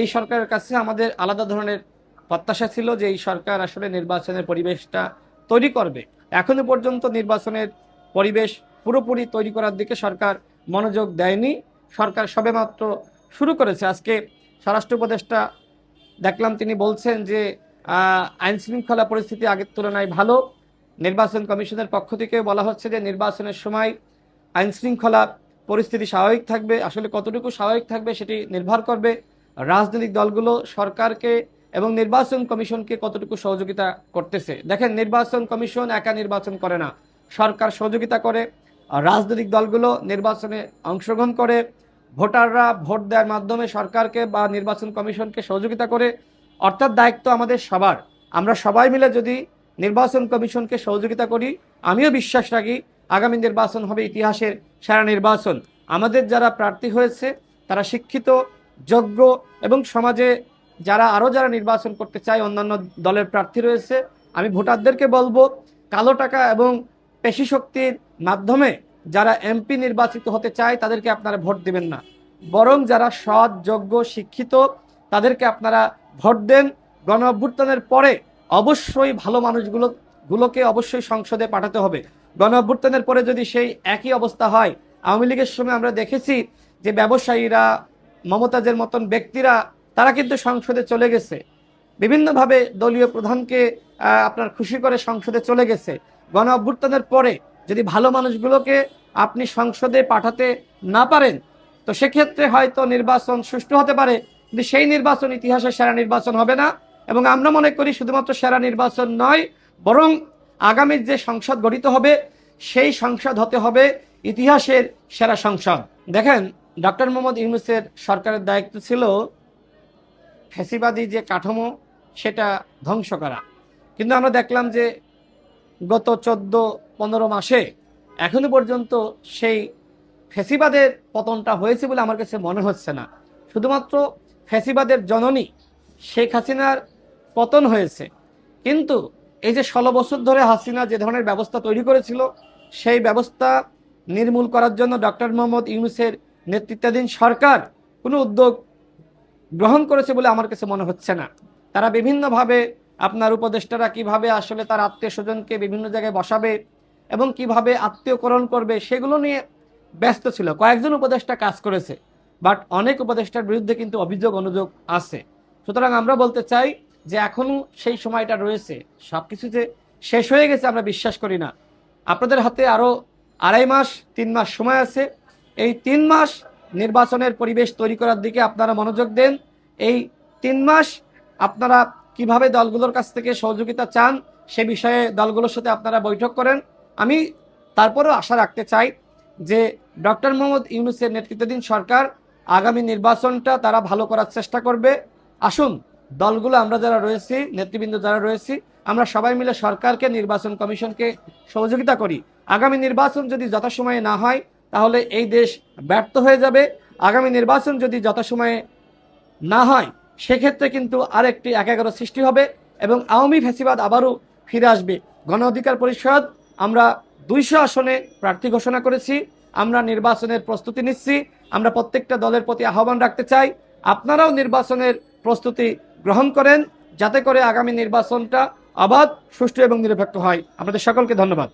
এই সরকারের কাছে আমাদের আলাদা ধরনের প্রত্যাশা ছিল যে এই সরকার আসলে নির্বাচনের পরিবেশটা তৈরি করবে। এখনও পর্যন্ত নির্বাচনের পরিবেশ পুরোপুরি তৈরি করার দিকে সরকার মনোযোগ দেয়নি। সরকার সবেমাত্র শুরু করেছে। আজকে স্বরাষ্ট্র উপদেষ্টা দেখলাম তিনি বলছেন যে আইন শৃঙ্খলা পরিস্থিতি আগের তুলনায় ভালো। নির্বাচন কমিশনের পক্ষ থেকে বলা হচ্ছে যে নির্বাচনের সময় আইন শৃঙ্খলা পরিস্থিতি স্বাভাবিক থাকবে। আসলে কতটুকু স্বাভাবিক থাকবে সেটি নির্ভর করবে। রাজনৈতিক দলগুলো সরকারকে এবং নির্বাচন কমিশনকে কতটুকু সহযোগিতা করতেছে? দেখেন, নির্বাচন কমিশন একা নির্বাচন করে না। সরকার সহযোগিতা করে রাজনৈতিক দলগুলো নির্বাচনে অংশগ্রহণ করে, ভোটাররা ভোট দেওয়ার মাধ্যমে সরকারকে বা নির্বাচন কমিশনকে সহযোগিতা করে। অর্থাৎ দায়িত্ব আমাদের সবার। আমরা সবাই মিলে যদি নির্বাচন কমিশনকে সহযোগিতা করি, আমিও বিশ্বাস রাখি আগামী নির্বাচন হবে ইতিহাসের সেরা নির্বাচন। আমাদের যারা প্রার্থী হয়েছে, তারা শিক্ষিত যোগ্য এবং সমাজে যারা আরও যারা নির্বাচন করতে চায়, অন্যান্য দলের প্রার্থী রয়েছে, আমি ভোটারদেরকে বলব, কালো টাকা এবং পেশি শক্তির মাধ্যমে যারা এমপি নির্বাচিত হতে চায়, তাদেরকে আপনারা ভোট দিবেন না। বরং যারা সৎ, যোগ্য, শিক্ষিত, তাদেরকে আপনারা ভোট দেন। গণ অভ্যুত্থানের পরে অবশ্যই ভালো মানুষগুলো, গুলোকে অবশ্যই সংসদে পাঠাতে হবে। গণ অভ্যুত্থানের পরে যদি সেই একই অবস্থা হয়, আওয়ামী লীগের সময় আমরা দেখেছি যে ব্যবসায়ীরা মমতাজের মতন ব্যক্তিরা, তারা কিন্তু সংসদে চলে গেছে। বিভিন্নভাবে দলীয় প্রধানকে আপনার খুশি করে সংসদে চলে গেছে। গণ অভ্যুত্থানের পরে যদি ভালো মানুষগুলোকে আপনি সংসদে পাঠাতে না পারেন, তো সেক্ষেত্রে হয়তো নির্বাচন সুষ্ঠু হতে পারে। কিন্তু সেই নির্বাচন ইতিহাসের সেরা নির্বাচন হবে না। এবং আমরা মনে করি শুধুমাত্র সেরা নির্বাচন নয়, বরং আগামীর যে সংসদ গঠিত হবে, সেই সংসদ হতে হবে ইতিহাসের সেরা সংসদ। দেখেন ডক্টর মোহাম্মদ ইউনুসের সরকারের দায়িত্ব ছিল ফ্যাসিবাদী যে কাঠামো, সেটা ধ্বংস করা। কিন্তু আমরা দেখলাম যে গত চোদ্দ, পনেরো মাসে এখনও পর্যন্ত সেই ফ্যাসিবাদের পতনটা হয়েছে বলে আমার কাছে মনে হচ্ছে না। শুধুমাত্র ফ্যাসিবাদের জননী শেখ হাসিনার পতন হয়েছে। কিন্তু এই যে ষোলো বছর ধরে হাসিনা যে ধরনের ব্যবস্থা তৈরি করেছিল, সেই ব্যবস্থা নির্মূল করার জন্য ডক্টর মোহাম্মদ ইউনুসের নেতৃত্বাধীন সরকার কোনো উদ্যোগ গ্রহণ করেছে বলে আমার কাছে মনে হচ্ছে না। তারা বিভিন্নভাবে আপনার উপদেষ্টারা কীভাবে আসলে তার আত্মীয় স্বজনকে বিভিন্ন জায়গায় বসাবে এবং কীভাবে আত্মীয়করণ করবে সেগুলো নিয়ে ব্যস্ত ছিল। কয়েকজন উপদেষ্টা কাজ করেছে, বাট অনেক উপদেষ্টার বিরুদ্ধে কিন্তু অভিযোগ, অনুযোগ আছে। সুতরাং আমরা বলতে চাই যে এখনও সেই সময়টা রয়েছে সব কিছু যে শেষ হয়ে গেছে আমরা বিশ্বাস করি না। আপনাদের হাতে আরও আড়াই মাস, তিন মাস সময় আছে। এই তিন মাস নির্বাচনের পরিবেশ তৈরি করার দিকে আপনারা মনোযোগ দেন। এই তিন মাস আপনারা কীভাবে দলগুলোর কাছ থেকে সহযোগিতা চান সে বিষয়ে দলগুলোর সাথে আপনারা বৈঠক করেন। আমি তারপরেও আশা রাখতে চাই যে ডক্টর মোহাম্মদ ইউনুসের নেতৃত্বাধীন সরকার আগামী নির্বাচনটা তারা ভালো করার চেষ্টা করবে। আসুন, দলগুলো আমরা যারা রয়েছি, নেতৃবৃন্দ যারা রয়েছি, আমরা সবাই মিলে সরকারকে, নির্বাচন কমিশনকে সহযোগিতা করি। আগামী নির্বাচন যদি যথাসময়ে না হয় তাহলে এই দেশ ব্যর্থ হয়ে যাবে। আগামী নির্বাচন যদি যথাসময়ে না হয়, সেক্ষেত্রে কিন্তু আরেকটি একাগ্র সৃষ্টি হবে এবং আওয়ামী ফ্যাসিবাদ আবারও ফিরে আসবে। গণ অধিকার পরিষদ, আমরা দুইশো আসনে প্রার্থী ঘোষণা করেছি। আমরা নির্বাচনের প্রস্তুতি নিচ্ছি। আমরা প্রত্যেকটা দলের প্রতি আহ্বান রাখতে চাই। আপনারাও নির্বাচনের প্রস্তুতি গ্রহণ করেন, যাতে করে আগামী নির্বাচনটা আবাদ, সুষ্ঠু এবং নিরপেক্ষ হয়। আপনাদের সকলকে ধন্যবাদ।